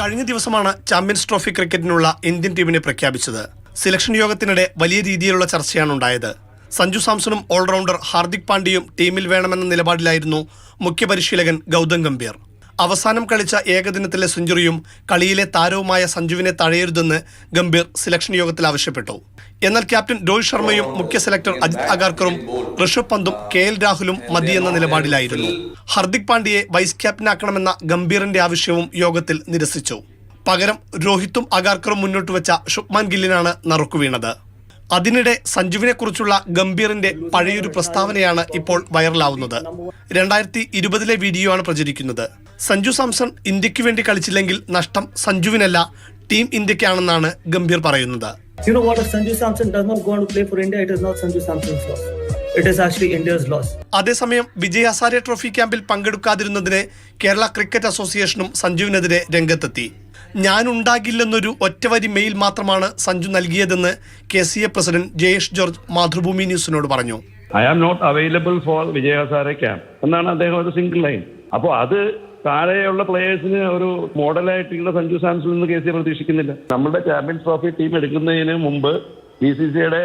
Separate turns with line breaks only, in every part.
കഴിഞ്ഞ ദിവസമാണ് champions trophy ക്രിക്കറ്റിനുള്ള Indian ടീമിനെ പ്രഖ്യാപിച്ചത്. സെലക്ഷൻ യോഗത്തിനിടെ വലിയ രീതിയിലുള്ള ചർച്ചയാണ് ഉണ്ടായത്. സഞ്ജു സാംസണും ഓൾറൗണ്ടർ ഹാർദിക് പാണ്ഡ്യയും ടീമിൽ വേണമെന്ന നിലപാടിലായിരുന്നു മുഖ്യ പരിശീലകൻ ഗൗതം ഗംഭീർ. അവസാനം കളിച്ച ഏകദിനത്തിലെ സെഞ്ചുറിയും കളിയിലെ താരവുമായ സഞ്ജുവിനെ തഴയരുതെന്ന് ഗംഭീർ സെലക്ഷൻ യോഗത്തിൽ ആവശ്യപ്പെട്ടു. എന്നാൽ ക്യാപ്റ്റൻ രോഹിത് ശർമ്മയും മുഖ്യ സെലക്ടർ അജിത് അഗാർക്കറും ഋഷഭ് പന്തും കെ എൽ രാഹുലും മതിയെന്ന നിലപാടിലായിരുന്നു. ഹർദിക് പാണ്ഡ്യയെ വൈസ് ക്യാപ്റ്റനാക്കണമെന്ന ഗംഭീറിന്റെ ആവശ്യവും യോഗത്തിൽ നിരസിച്ചു. പകരം രോഹിത്തും അഗാർക്കറും മുന്നോട്ട് വെച്ച ശുഭ്മാൻ ഗില്ലിനാണ് നറുക്കുവീണത് അതിനിടെ സഞ്ജുവിനെ കുറിച്ചുള്ള ഗംഭീറിന്റെ പഴയൊരു പ്രസ്താവനയാണ് ഇപ്പോൾ വൈറലാവുന്നത് രണ്ടായിരത്തി ഇരുപതിലെ വീഡിയോ ആണ് പ്രചരിക്കുന്നത് സഞ്ജു സാംസൺ ഇന്ത്യയ്ക്ക് വേണ്ടി കളിച്ചില്ലെങ്കിൽ നഷ്ടം സഞ്ജുവിനല്ല ടീം ഇന്ത്യക്കാണെന്നാണ് ഗംഭീർ പറയുന്നത്
You know what? If Sanju Samson does not go on to play for India, it is not Sanju Samson's loss. It is actually India's loss.
അതേസമയം വിജയ് ഹസാരെ ട്രോഫി ക്യാമ്പിൽ പങ്കെടുക്കാതിരുന്നതിന് കേരള ക്രിക്കറ്റ് അസോസിയേഷനും സഞ്ജുവിനെതിരെ രംഗത്തെത്തി ഞാൻ ഉണ്ടാകില്ലെന്നൊരു ഒറ്റവരി മെയിൽ മാത്രമാണ് സഞ്ജു നൽകിയതെന്ന് K C A president Jayesh George Mathrubhumi ന്യൂസിനോട് പറഞ്ഞു.
I am not available for Vijay camp എന്നാണ് അദ്ദേഹം ഒരു സിംഗിൾ ലൈൻ അപ്പോൾ അത് താഴെയുള്ള പ്ലേയേഴ്സിന് ഒരു മോഡലായിട്ടുള്ള സഞ്ജു സാംസണിൽ നിന്ന് കേസിയെ പ്രതീക്ഷിക്കുന്നില്ല. നമ്മുടെ ചാമ്പ്യൻസ് ട്രോഫി ടീം എടുക്കുന്നതിന് മുമ്പ് ബി സി സിയുടെ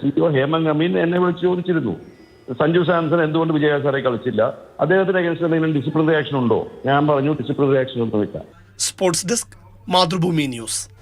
സിഇഒ ഹേമന്ത് അമീൻ എന്നെ വിളിച്ച് ചോദിച്ചിരുന്നു. സഞ്ജു സാംസൺ എന്തുകൊണ്ട് വിജയസാരെ കളിച്ചില്ല? അദ്ദേഹത്തിന് അഗേൻസ്റ്റ് എന്തെങ്കിലും ഡിസിപ്ലിൻ റിയാക്ഷൻ ഉണ്ടോ? ഞാൻ പറഞ്ഞു ഡിസിപ്ലിനറി ആക്ഷൻ ഒന്നുമില്ല.
Sports desk Mathrubhumi news.